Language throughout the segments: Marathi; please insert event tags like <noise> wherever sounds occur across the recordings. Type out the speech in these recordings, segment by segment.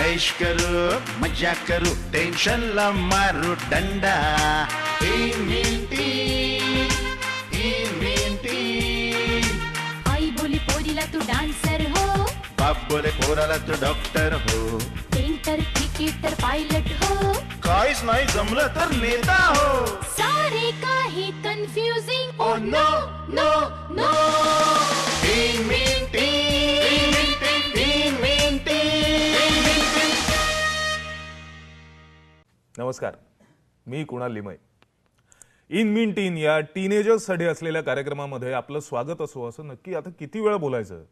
ऐश करू मजा करू टेन्शनला मारू दंडा इन्व्हेंटी इन्व्हेंटी आई बोली पोरीला तू डान्सर हो बाप बोले पोराला तू डॉक्टर हो पेंटर क्रिकेटर पायलट हो. काहीच नाही जमलं तर नेता हो. सारे काही confusing oh no no no नमस्कार. मी कुणाल लिमय. इन मीन टीन या टीनेजर्ससाठी असलेल्या कार्यक्रमामध्ये आपलं स्वागत असो असं नक्की आता किती वेळा बोलायचं?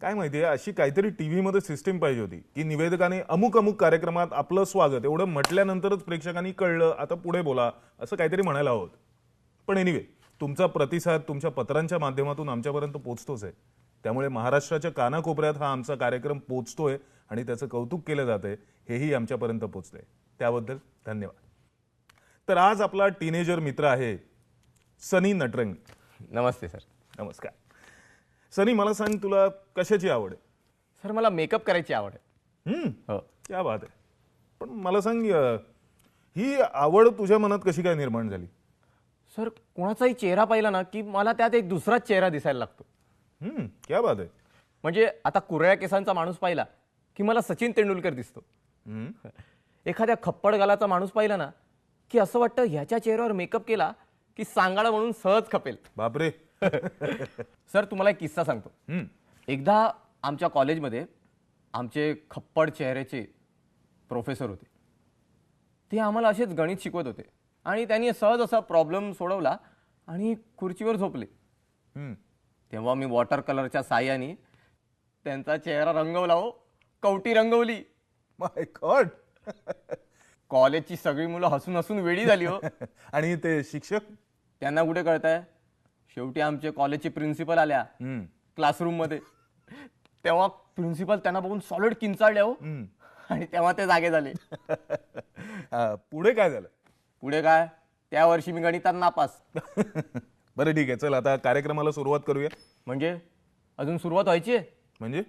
काय माहितीये अशी काहीतरी टीव्हीमध्ये सिस्टीम पाहिजे होती की निवेदकाने अमुक अमुक कार्यक्रमात आपलं स्वागत एवढं म्हटल्यानंतरच प्रेक्षकांनी कळलं आता पुढे बोला असं काहीतरी म्हणायला हवं पण एनिवे तुमचा प्रतिसाद तुमच्या पत्रांच्या माध्यमातून आमच्यापर्यंत पोचतोच आहे. त्यामुळे महाराष्ट्राच्या कानाकोपऱ्यात हा आमचा कार्यक्रम पोचतोय आणि त्याचं कौतुक केलं जातंय हेही आमच्यापर्यंत पोचतंय त्याबद्दल धन्यवाद. तर आज आपला टीनेजर मित्र आहे सनी नटरंग. नमस्ते सर. नमस्कार. सनी मला सांग तुला कशाची आवड आहे? सर मला मेकअप करायची आवड आहे. हम्म, हो. क्या बात आहे. पण मला सांग अं, ही आवड तुझ्या मनात कशी काय निर्माण झाली? सर कोणाचाही चेहरा पाहिला ना की मला त्यात एक दुसराच चेहरा दिसायला लागतो. हम्म, क्या बात आहे. म्हणजे आता कुरळ्या केसांचा माणूस पाहिला की मला सचिन तेंडुलकर दिसतो. हम्म, <laughs> एखाद्या खप्पड गालाचा माणूस पाहिला ना की असं वाटतं ह्याच्या चेहऱ्यावर मेकअप केला की सांगाडा म्हणून सहज खपेल. बापरे. <laughs> सर तुम्हाला एक किस्सा सांगतो. हम्म, एकदा आमच्या कॉलेजमध्ये आमचे खप्पड चेहऱ्याचे प्रोफेसर होते. ते आम्हाला असेच गणित शिकवत होते आणि त्यांनी सहज असा प्रॉब्लेम सोडवला आणि खुर्चीवर झोपले. हम्म. तेव्हा मी वॉटर कलरच्या साह्याने त्यांचा चेहरा रंगवला हो. कवटी रंगवली. माय गॉड कॉलेजची सगळी मुलं हसून हसून वेळी झाली हो. <laughs> आणि ते शिक्षक? त्यांना कुठे कळतंय? शेवटी आमचे कॉलेजचे प्रिन्सिपल आल्या. हम्म, क्लासरूममध्ये. <laughs> तेव्हा प्रिन्सिपल त्यांना बघून सॉलिड किंचाळले हो. हम्म. आणि तेव्हा ते जागे झाले. <laughs> पुढे काय झालं? पुढे काय? त्या वर्षी मी गणितात नापास. <laughs> बरं ठीक आहे. चल आता कार्यक्रमाला सुरुवात करूया. म्हणजे? अजून सुरुवात व्हायची आहे? म्हणजे?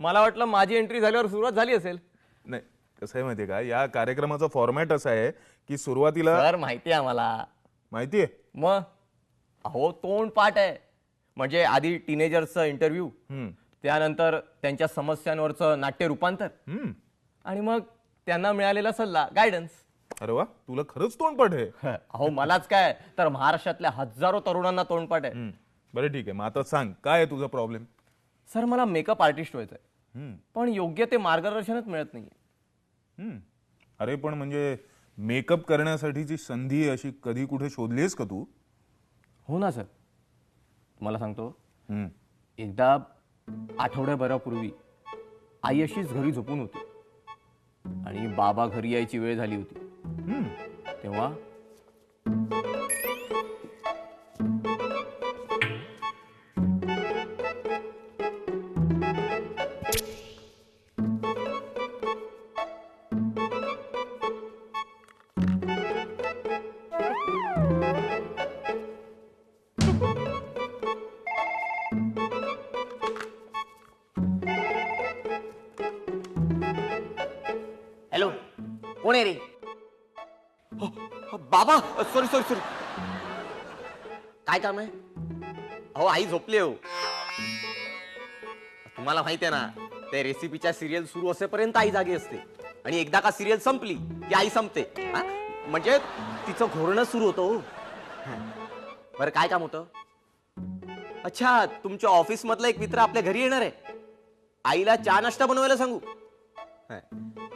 मला वाटलं माझी एंट्री झाल्यावर सुरुवात झाली असेल. नाही कसं आहे माहितीये का? या कार्यक्रमाचा फॉर्मॅट असा आहे की सुरुवातीला सर माहिती आहे मला माहितीये? मग? अहो तोंड पाठ आहे. म्हणजे आधी टीनेजर्सचं इंटरव्ह्यू त्यानंतर त्यांच्या समस्यांवरचं नाट्य रूपांतर. आणि मग त्यांना मिळालेला सल्ला गायडन्स अरे वा तुला खरंच तोंडपाठ आहे. <laughs> अहो मलाच काय तर महाराष्ट्रातल्या हजारो तरुणांना तोंडपाठ आहे. बरं ठीक आहे. मग आता सांग काय आहे तुझा प्रॉब्लेम सर मला मेकअप आर्टिस्ट व्हायचं आहे. पण योग्य ते मार्गदर्शनच मिळत नाही अरे पण म्हणजे मेकअप करण्यासाठीची संधी अशी कधी कुठे शोधलीस का तू? हो ना सर. मला सांगतो. एकदा आठवड्याभरापूर्वी आई अशीच घरी झोपून होती. आणि बाबा घरी यायची वेळ झाली होती. तेव्हा बाबा सॉरी सॉरी सॉरी काय काम आहे? अहो आई झोपली हो. तुम्हाला माहिती आहे ना ते रेसिपीच्या सिरियल सुरू असेपर्यंत आई जागी असते. आणि एकदा का सिरियल संपली की आई संपते. हा? म्हणजे तिचं घोरणं सुरू होतं हो. बरं काय काम होतं? अच्छा तुमच्या ऑफिस मधला एक मित्र आपल्या घरी येणार आहे. आईला चहा नाश्ता बनवायला सांगू. हा.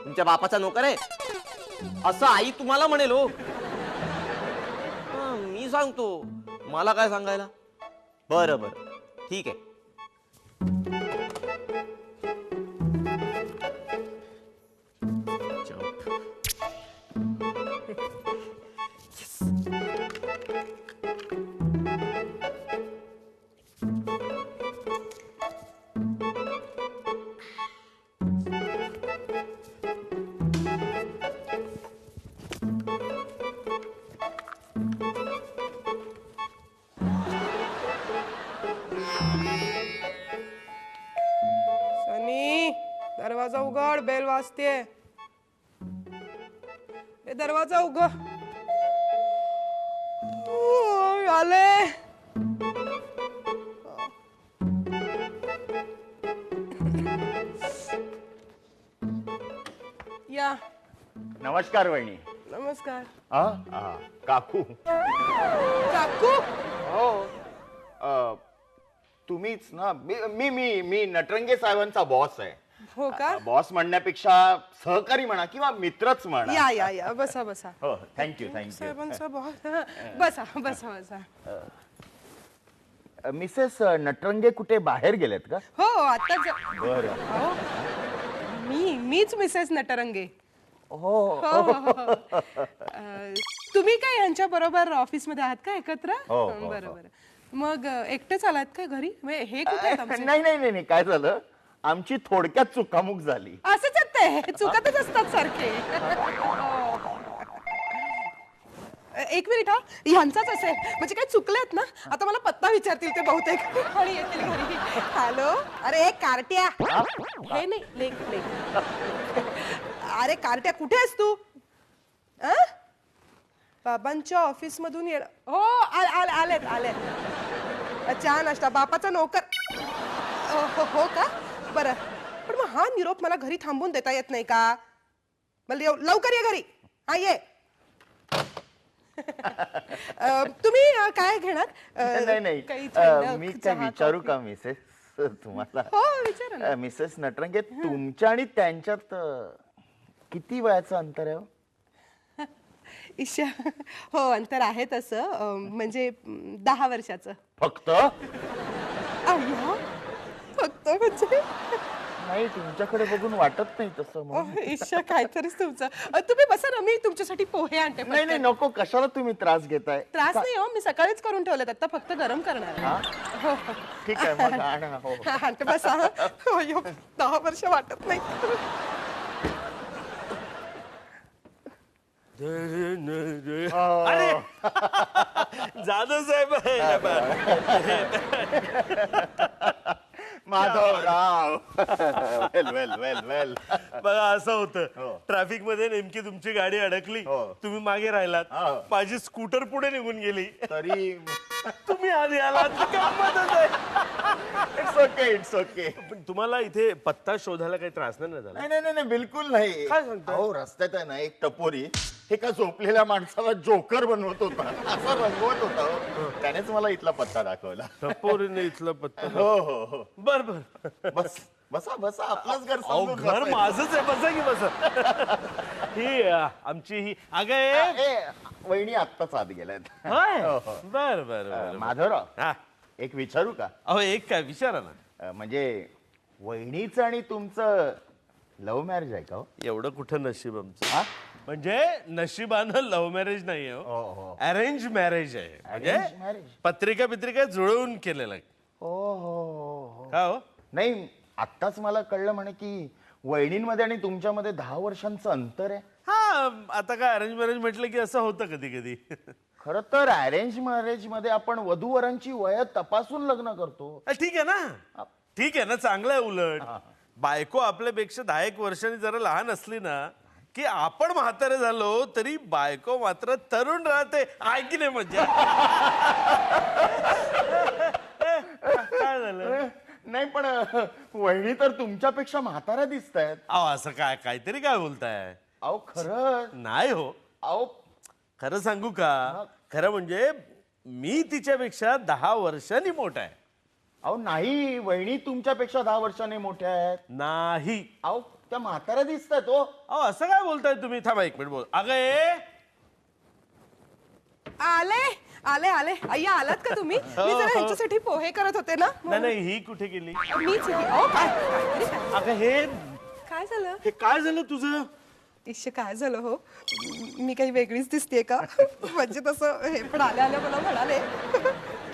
तुमच्या बापाचा नोकर आहे. असं आई तुम्हाला म्हणेल हो. सांगतो. मला काय सांगायला? बरं बरं. ठीक आहे. वाजते. हे दरवाजा उघ. आले. या. नमस्कार वहिनी. नमस्कार. आ? आ, काकू. काकू? हो. अ, तुम्हीच ना मी मी मी मी नटरंगे साहेबांचा बॉस आहे. हो का? बॉस म्हणण्यापेक्षा सहकारी म्हणा किंवा मित्रच म्हणा. या या या. बसा बसा. हो थँक्यू थँक्यू साहेबांचा बॉस. बसा बसा बसा. मिसेस नटरंगे कुठे बाहेर गेलेत का? हो आताच बरं. अहो, मी मीच मिसेस नटरंगे. हो. हो, हो, हो. अं, तुम्ही काय यांच्या बरोबर ऑफिसमध्ये आहात का एकत्र? हो, हो, हो. बरं. बरं मग अं, एकटेच आलात का घरी? म्हणजे हे कुठे आहेत आमचे? नाही नाही नाही नाही, काय झालं? आमची थोडक्यात चुकामुक झाली. असंच आहेत ते. चुकतच असतात सारखे. हो. एक मिनिट हा. ह्यांचाच असेल. म्हणजे काय चुकलेत ना? आता मला पत्ता विचारतील ते बहुतेक. आणि येतील घरी? हॅलो? अरे कार्ट्या. हे? नाही अरे कार्ट्या कुठे आहेस तू? अं? बाबांच्या ऑफिस मधून येण. हो आ- आ- आलेत आलेत. चहा नाश्ता. बापाचा नोकर. अ, हो हो का? बरं. पण मग हा निरोप मला घरी थांबून देता येत नाही का? मला येऊ- लवकर ये घरी. हा ये. अ, तुम्ही अ, काय घेणार? अ, नाही नाही काही अ, मी काय चहा, विचारू? का मिसेस तुम्हाला? हो विचारा ना. अ, मिसेस नटरंगे तुमच्या आणि त्यांच्यात अ, किती वयाचं अंतर आहे हो? ईशा हो अंतर आहे तसं. अ, म्हणजे दहा वर्षाचं. फक्त? फक्त म्हणजे? नाही तुमच्याकडे बघून वाटत नाही तसं म्हणून. ईशा काहीतरीच तुमचं. अ, तुम्ही बसा ना मी तुमच्यासाठी पोहे आणते नाही नाही. नको कशाला तुम्ही त्रास घेताय? त्रास नाही हो मी सकाळीच करून ठेवलेत आता फक्त गरम करणार आहे. हो? हो. ठीक आहे मग आणा, हो हा, आणते बसा. हा. दहा वर्ष वाटत नाही. अरे! जाधव साहेब माधवराव वेल वेल वेल वेल बघा असं होतं हो. ट्रॅफिकमध्ये नेमकी तुमची गाडी अडकली हो. तुम्ही मागे राहिलात हो. माझी स्कूटर पुढे निघून गेली तरी <laughs> तुम्ही आधी आलात. इट्स ओके इट्स ओके पण तुम्हाला इथे पत्ता शोधायला काही त्रास नाही ना झाला नाही नाही नाही बिलकुल नाही काय सांगताय? अहो रस्त्यात आहे ना एक टपोरी एका झोपलेल्या माणसाला जोकर बनवत होता असं रंगवत होता हो. त्यानेच मला इथला पत्ता दाखवला टपोरीने इथलं पत्ता हो हो हो बर बर बस बसा बसा आपलंच घर अहो समजून घर बसायचं. माझच आहे बसा की बसा ही अ, आमची ही अगं. ए, वहिनी आत्ताच आत गेल्यात होय? हो, हो. बर बर बर माधवराव हा एक विचारू का अहो एक काय विचारा ना अ, म्हणजे वहिनीचं आणि तुमचं लव्ह मॅरेज आहे का हो? एवढं कुठं नशीब आमचं हा? म्हणजे नशिबानं लव्ह मॅरेज नाही हो, हो हो. अरेंज मॅरेज आहे. Arrange म्हणजे marriage? पत्रिका पित्रिका जुळवून केलेलं आहे. हो हो हो हो. का हो? नाही आत्ताच मला कळलं म्हणे की वहिनींमध्ये आणि तुमच्यामध्ये दहा वर्षांचं अंतर आहे. हा आता काय अरेंज मॅरेज म्हटलं की असं होतं कधी कधी खर तर अरेंज मॅरेजमध्ये आपण वधूवरांची वय तपासून लग्न करतो. ठीक आहे ना? ठीक आहे ना चांगलं आहे उलट. बायको आपल्यापेक्षा दहा एक वर्षांनी जरा लहान असली ना की आपण म्हातारे झालो तरी बायको मात्र तरुण राहते. ऐकी नाही मजा काय झालं नाही पण वहिनी तर तुमच्यापेक्षा म्हाताऱ्या दिसत आहेत अहो असं काय काहीतरी काय बोलताय? अहो खरं. नाही हो. अहो. खरं सांगू का? खरं म्हणजे मी तिच्यापेक्षा दहा वर्षांनी मोठा आहे. अहो नाही वहिनी तुमच्यापेक्षा दहा वर्षांनी मोठ्या आहेत. नाही. अहो त्या म्हाताऱ्या दिसत आहेत हो. अहो असं काय बोलताय तुम्ही? थांबा एक मिनिट बोल. अगं ए. आले आले आले. अय्या आलात का तुम्ही? <laughs> मी जरा ह्यांच्यासाठी पोहे करत होते ना नाही नाही ही कुठे गेली? मीच. अहो, काय अगं हे काय झालं? हे काय झालं तुझं? इश्य काय झालं हो? मी काही वेगळीच दिसतेय का? <laughs> म्हणजे तसं हे पण आल्या आल्या मला म्हणाले.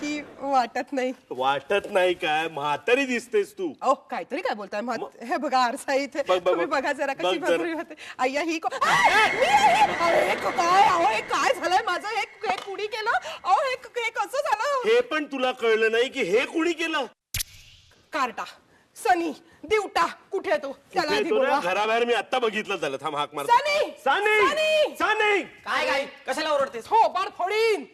की वाटत नाही. वाटत नाही काय? म्हातारी दिसतेस तू. अहो काहीतरी काय बोलताय? हे बघा आरसा इथे. बघ, बघ, तुम्ही बघ. बघा जरा बघ कशी जरा. भरपूर होते. अय्या ही को- आ, मी आहे. अरे क- काय? अहो हे काय झालंय? माझं हे हे कुणी केलं? अहो हे हे कसं झालं? हे पण तुला कळलं नाही की हे कुणी केलं? कार्टा सनी दिवटा कुठे आहे तो? त्याला आधी येतो ना, बोलवा. घराबाहेर मी आता बघितलं त्याला थांब हाक मार सनी! सानी! सनी! सानी! काय काय? कशाला ओरडतेस? हो बाळ फोडीन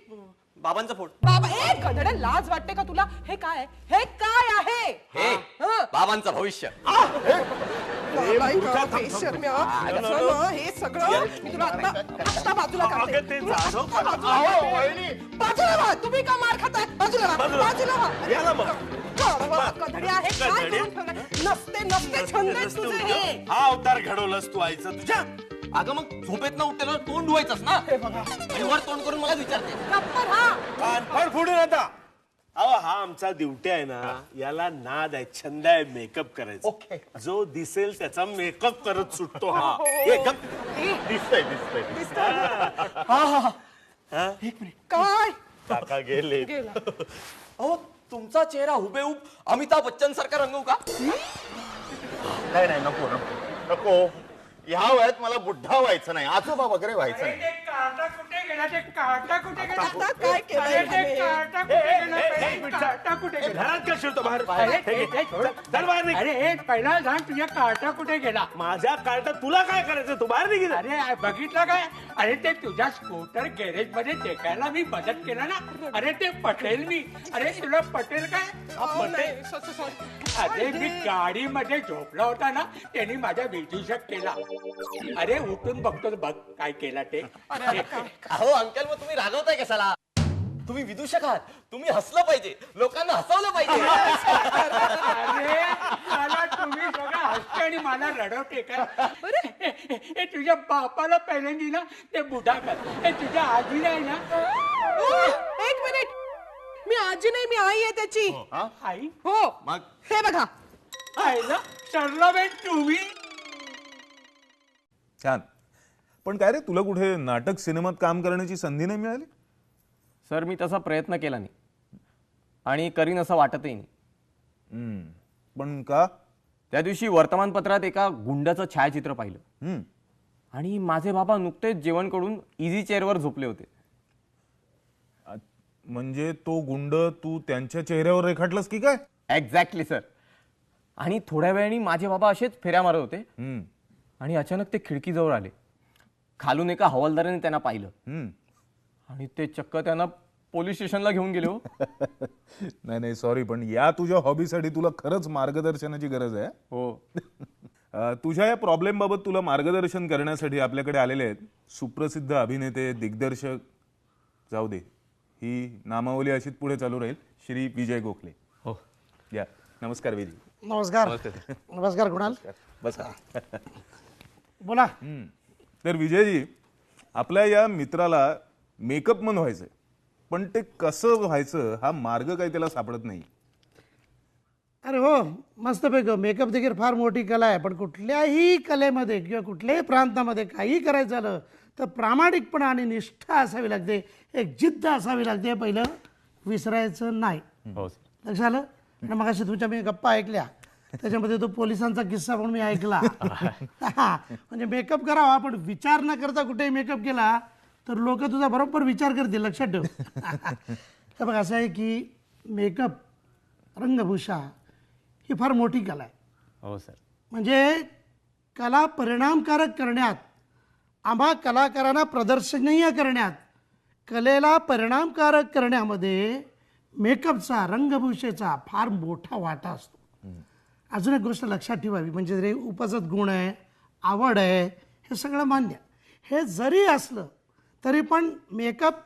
बाबांचा फोड बाबा ए गधड्या लाज वाटते का तुला हे काय? हे काय आहे हे हं? बाबांचं भविष्य बाबाई का बेशर्म्या. असं ना, हे सगळं मी तुला आता आता बाजूला काढते. अगं, ते तुला जाधव आता बाजूला काढते. बाजूला व्हा तुम्ही का मार खाताय बाजूला व्हा बाजूला. व्हा आहे काय कधड्या? करून ठेवलंय? नसते नसते छंद तुझे हे हा अवतार घडवलास तू आईचं तुझ्या अगं मग झोपेत न उठतेला तोंड धुवायचंच ना? हे बघा. आणि वर तोंड करून मला विचारते. कानफाड फोडून आता. अहो हा आमचा दिवट्या आहे ना याला नाद आहे छंद आहे मेकअप करायचा. जो दिसेल त्याचा मेकअप करत सुटतो हा. हे. गप. दिसतंय दिसतंय काय? काका गेले. गेला. अहो तुमचा चेहरा हुबेहूब अमिताभ बच्चन सारखा रंगवू का? नाही नाही नको नको. नको. ह्या वयात मला बुड्ढा व्हायचं नाही आजोबा वगैरे व्हायचं नाही. ते काटा कुठे गेला? ते काटा कुठे गेला? आता काय केलंय अरे ते ह्याने? काटा कुठे गेला? हे, पहिले हे, काटा कुठे गेला? घरात का शिवतो बाहेर? अरे हे ते- घे. ते- चल बाहेर निघ. अरे हे पहिला सांग तुझ्या काटा कुठे गेला? माझ्या कार्टात तुला काय करायचं? तू बाहेर निघित अरे बघितलं काय? अरे ते तुझ्या स्कूटर गॅरेजमध्ये टेकायला मी मदत केला ना? अरे ते पटेल मी. अरे तुला पटेल काय? सॉ- सॉरी. अरे मी गाडीमध्ये झोपला होता ना? त्यांनी माझ्या विदूषक केला. अरे उठून बघतो बघ काय केला ते. अहो अंकल मग तुम्ही रागवताय कशाला तुम्ही विदूषक आहात. तुम्ही हसलं पाहिजे. लोकांना हसवलं पाहिजे. अरे मला तुम्ही सगळं हसते आणि मला रडवते काय हे तुझ्या बापाला पहिल्यांदी ना ते बुढा कर. हे तुझ्या आजीला आहे ना. एक मिनिट. मी आजी नाही मी आई आहे त्याची. आई? हो. मग? हे बघा. आईला सरलाबेन तुम्ही? छान. पण काय रे तुला कुठे नाटक सिनेमात काम करण्याची संधी नाही मिळाली? सर मी तसा प्रयत्न केला नाही. आणि करीन असं वाटतही नाही. हम्म. पण का? त्या दिवशी वर्तमानपत्रात एका गुंडाचं छायाचित्र पाहिलं. हम्म. आणि माझे बाबा नुकतेच जेवण करून इझी चेअरवर झोपले होते. म्हणजे तो गुंड तू त्यांच्या चेहऱ्यावर रेखाटलास की काय? एक्झॅक्टली सर आणि थोड्या वेळाने माझे बाबा असेच फेऱ्या मारत होते. हम्म. आणि अचानक ते खिडकीजवळ आले. खालून एका हवालदाराने त्यांना पाहिलं. हम्म. आणि ते चक्क त्यांना पोलीस स्टेशनला घेऊन गेले हो. <laughs> नाही नाही सॉरी पण या तुझ्या हॉबीसाठी तुला खरंच मार्गदर्शनाची गरज आहे. हो. <laughs> अ, तुझ्या या प्रॉब्लेम बाबत तुला मार्गदर्शन करण्यासाठी आपल्याकडे आलेले आहेत सुप्रसिद्ध अभिनेते दिग्दर्शक जाऊ दे ही नामावली अशीच पुढे चालू राहील श्री विजय गोखले. हो. या नमस्कार विजय. नमस्कार. नमस्कार कुणाल? बसा. <laughs> बोला. तर विजयजी आपल्या या मित्राला मेकअप मन व्हायचंय. पण ते कसं व्हायचं हा मार्ग काही त्याला सापडत नाही. अरे हो मस्तपैकी मेकअप देखील फार मोठी कला आहे पण कुठल्याही कलेमध्ये किंवा कुठल्याही प्रांतामध्ये काही करायचं झालं तर प्रामाणिकपणा आणि निष्ठा असावी लागते. एक जिद्द असावी लागते पहिलं विसरायचं नाही. हो. लक्षात आलं? आणि मग तुमच्या मी गप्पा ऐकल्या. त्याच्यामध्ये तो पोलिसांचा किस्सा पण मी ऐकला. <laughs> म्हणजे मेकअप करावा पण विचार न करता कुठेही मेकअप केला तर लोक तुझा बरोबर विचार करतील लक्षात ठेव. <laughs> हे बघ असं आहे की मेकअप रंगभूषा ही फार मोठी कला आहे. हो सर. म्हणजे कला परिणामकारक करण्यात आम्हा कलाकारांना प्रदर्शनीय करण्यात कलेला परिणामकारक करण्यामध्ये मेकअपचा रंगभूषेचा फार मोठा वाटा असतो. अजून एक गोष्ट लक्षात ठेवावी म्हणजे रे उपजत गुण आहे आवड आहे हे सगळं मान्य हे जरी असलं तरी पण मेकअप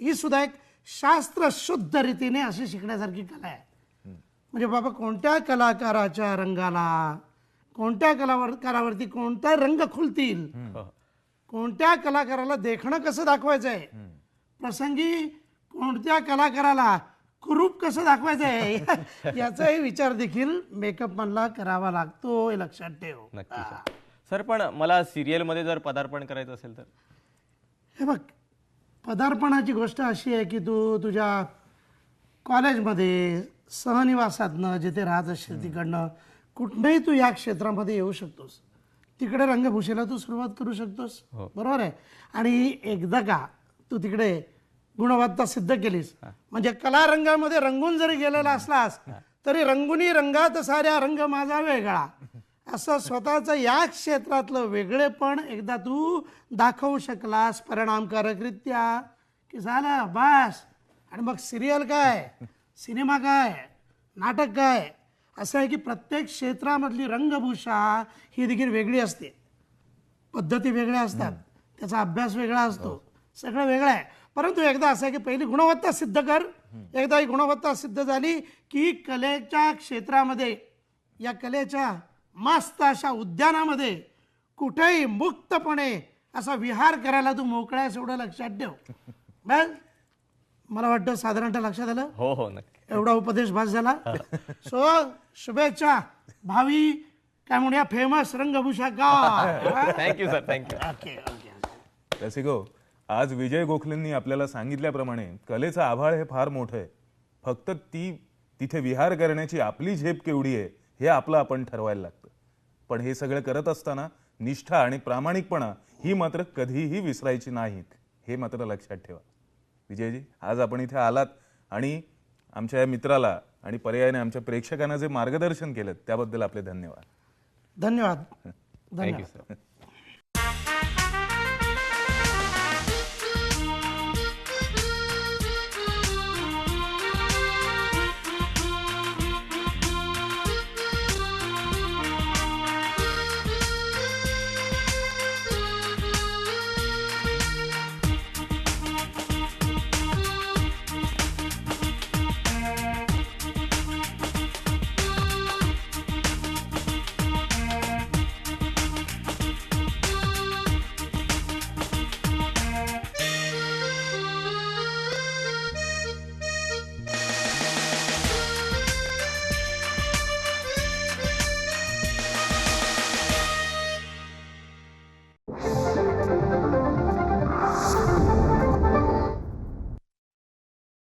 ही सुद्धा एक शास्त्रशुद्ध रीतीने अशी शिकण्यासारखी कला आहे. म्हणजे बाबा कोणत्या कलाकाराच्या रंगाला कोणत्या कलाकारावरती कोणता रंग खुलतील कोणत्या कलाकाराला देखणं कसं दाखवायचं आहे प्रसंगी कोणत्या कलाकाराला कुरूप कसं दाखवायचं आहे <laughs> याचाही विचार देखील मेकअप मधला करावा लागतो हे लक्षात ठेव. नक्की सर सर पण मला सिरियलमध्ये जर पदार्पण करायचं असेल तर? हे बघ पदार्पणाची गोष्ट अशी आहे की तू तुझ्या कॉलेजमध्ये सहनिवासातनं जिथे राहत असशील तिकडनं कुठनंही तू या क्षेत्रामध्ये येऊ शकतोस. तिकडे रंगभूषेला तू सुरुवात करू शकतोस. बरोबर आहे? आणि एकदा का तू तिकडे गुणवत्ता सिद्ध केलीस. म्हणजे कला रंगामध्ये रंगून जरी गेलेला असलास तरी रंगुनी रंगात साऱ्या रंग माझा वेगळा. असं स्वतःचं या क्षेत्रातलं वेगळेपण एकदा तू दाखवू शकलास परिणामकारकरित्या. की झालं? बस. आणि मग सिरियल काय? सिनेमा काय? नाटक काय? असं आहे की प्रत्येक क्षेत्रामधली रंगभूषा ही देखील वेगळी असते. पद्धती वेगळ्या असतात. त्याचा अभ्यास वेगळा असतो. सगळं वेगळं आहे. परंतु एकदा असं आहे की पहिली गुणवत्ता सिद्ध कर. एकदा ही गुणवत्ता सिद्ध झाली की कलेच्या क्षेत्रामध्ये या कलेच्या मस्त अशा उद्यानामध्ये कुठेही मुक्तपणे असा विहार करायला तू मोकळा आहेस एवढं लक्षात ठेव. बस मला वाटतं साधारणतः लक्षात आलं? हो हो नक्की. एवढा उपदेश भास झाला. सो शुभेच्छा भावी काय म्हणूया फेमस रंगभूषा का thank you sir thank you okay okay रसिको आज विजय गोखलेंनी आपल्याला सांगितल्याप्रमाणे कलेचं आभाळ हे फार मोठं आहे. फक्त ती तिथे विहार करण्याची आपली झेप केवढी आहे हे आपलं आपण ठरवायला लागतं. पण हे सगळं करत असताना निष्ठा आणि प्रामाणिकपणा ही मात्र कधीही विसरायची नाहीत हे मात्र लक्षात ठेवा. विजयजी आज आपण इथे आलात आणि आमच्या या मित्राला आणि पर्यायाने आमच्या प्रेक्षकांना जे मार्गदर्शन केलं त्याबद्दल आपले धन्यवाद. धन्यवाद. <laughs> थँक्यू धन्यवाद. सर